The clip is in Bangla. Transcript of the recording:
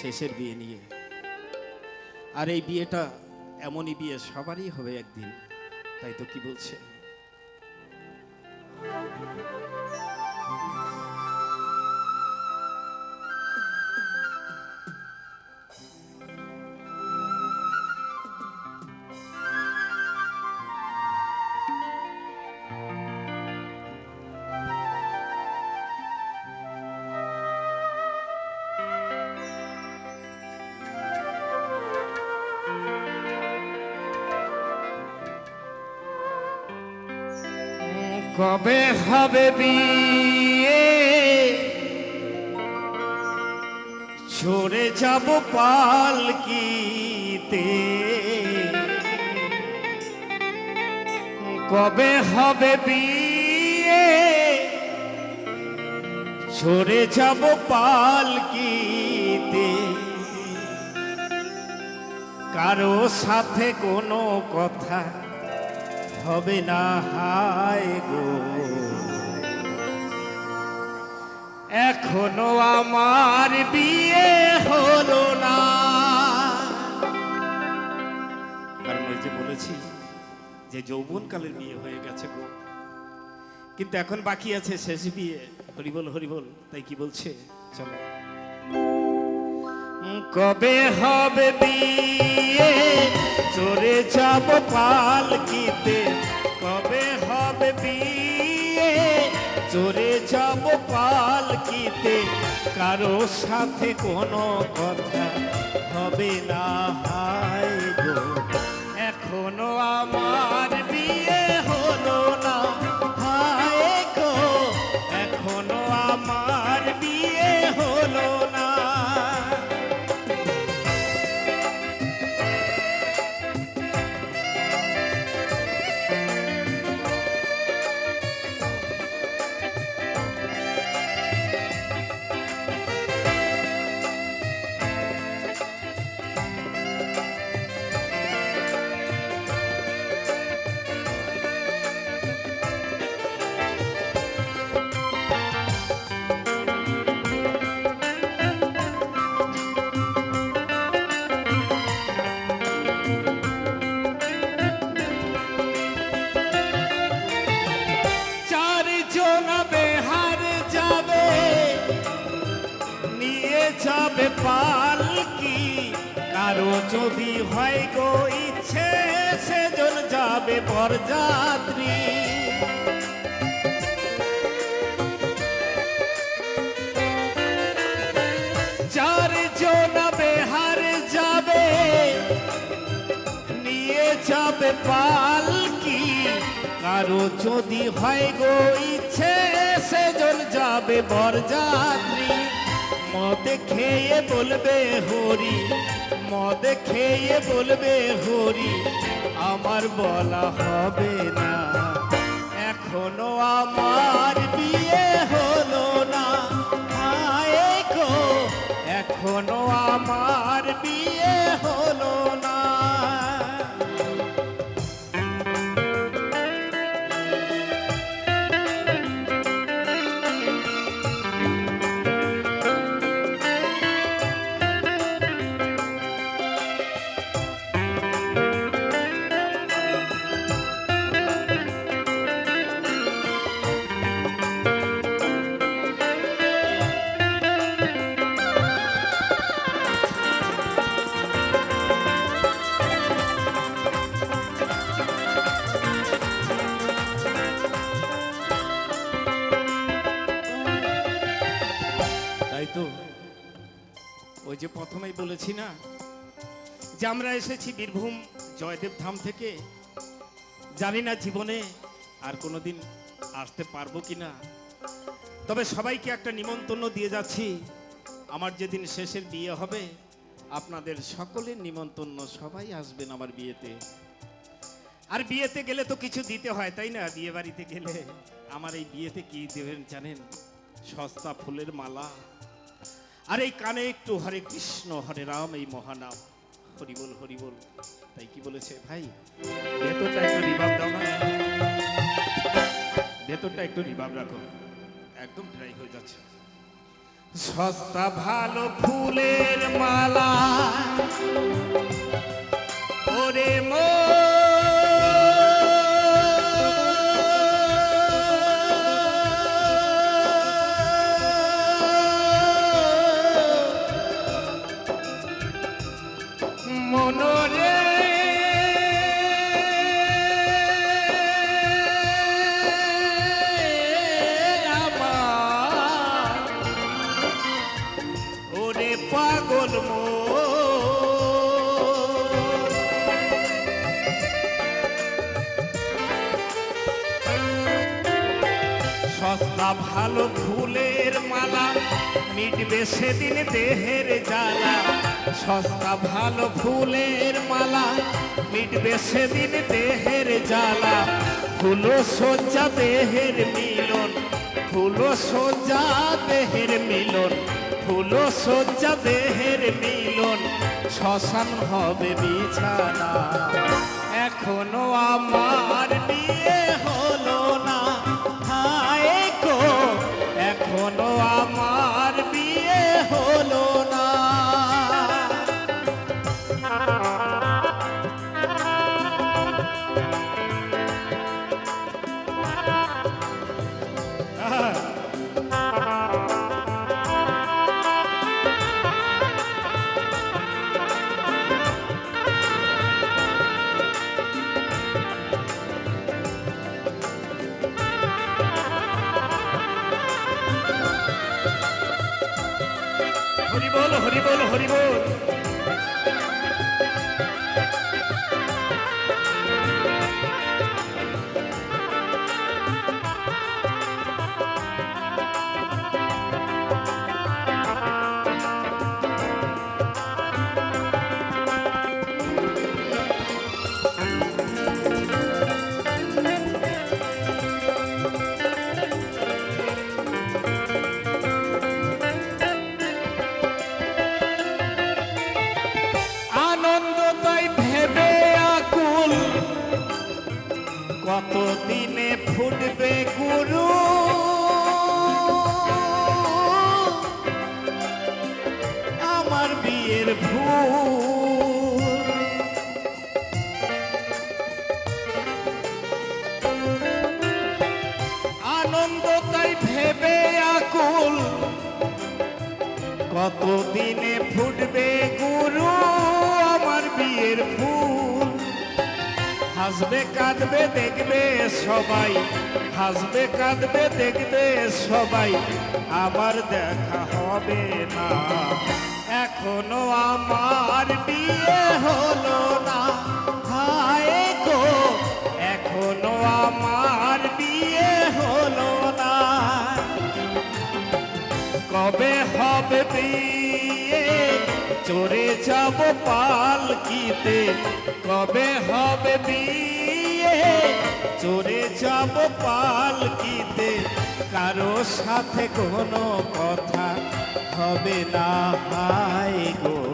শেষের বিয়ে নিয়ে। আর এই বিয়েটা এমনই বিয়ে সবারই হবে একদিন, তাই তো কি বলছে? কবে হবে বিয়ে? ছড়ে যাব পালকিতে। কবে হবে বিয়ে? ছড়ে যাব পালকিতে। কারও সাথে কোনো কথা হবে না, হায় গো। এখনও আমার বিয়ে হলো না। কারণ ওই যে বলেছি যে যৌবনকালের বিয়ে হয়ে গেছে গো। কিন্তু এখন বাকি আছে শেষ বিয়ে। হরিবল হরিবল, তাই কি বলছে? চলো। কবে হবে বিয়ে? চলে যাব পালকিতে। কবে হবে বিয়ে? চলে যাব পালকিতে। কারও সাথে কোনো কথা হবে না হায় গো। এখনও আমার যাবে পালকি কারও যদি হয় গো ইচ্ছে, সেজন যাবে বরযাত্রী। চারজন বেহার যাবে, নিয়ে যাবে পালকি কারও যদি হয় গো ইচ্ছে, সেজন যাবে বরযাত্রী। মদ খেয়ে বলবে হরি, মদে খেয়ে বলবে হরি, আমার বলা হবে না। এখনও আমার বিয়ে হলো বলেছি না? যে আমরা এসেছি বীরভূম জয়দেব ধাম থেকে, জানি না জীবনে আর কোনোদিন আসতে পারব কি না তবে সবাইকে একটা নিমন্ত্রণ দিয়ে যাচ্ছি। আমার যেদিন শেষের বিয়ে হবে, আপনাদের সকলের নিমন্ত্রণ সবাই আসবেন আমার বিয়েতে। আর বিয়েতে গেলে তো কিছু দিতে হয়, তাই না? বিয়ে বাড়িতে গেলে আমার এই বিয়েতে কি দেবেন জানেন? সস্তা ফুলের মালা আর এই কানে একটু হরে কৃষ্ণ, হরে রাম, এই মহানাম। হরিবল হরিবল তাই কি বলেছে? ভাই ভেতরটা একটু রিভাব দাও না। ভেতরটা একটু রিভাব রাখো। একদম ড্রাই হয়ে যাচ্ছে। সস্তা ভালো ফুলের মালা। ওরে মোর ভালো ফুলের মালা, মিটবে সেদিন দেহের জ্বালা। সস্তা ভালো ফুলের মালা, মিটবে সেদিন দেহের জ্বালা। ফুলো সজ্জা দেহের মিলন ফুলো সজ্জা দেহের মিলন ফুলো সজ্জা দেহের মিলন। শ্মশান হবে বিছানা, এখনও আমার বিয়ে হলো না। এখনও আমার কত দিনে ফুটবে গুরু আমার বিয়ের ফুল? হাসবে, কাঁদবে, দেখবে সবাই, হাসবে, কাঁদবে, দেখবে সবাই আবার দেখা হবে না। এখনও আমার বিয়ে হলো। চড়ে যাব পালকিতে কবে হবে বিয়ে? চড়ে যাব পালকিতে কারও সাথে কোনো কথা হবে না, হায় গো।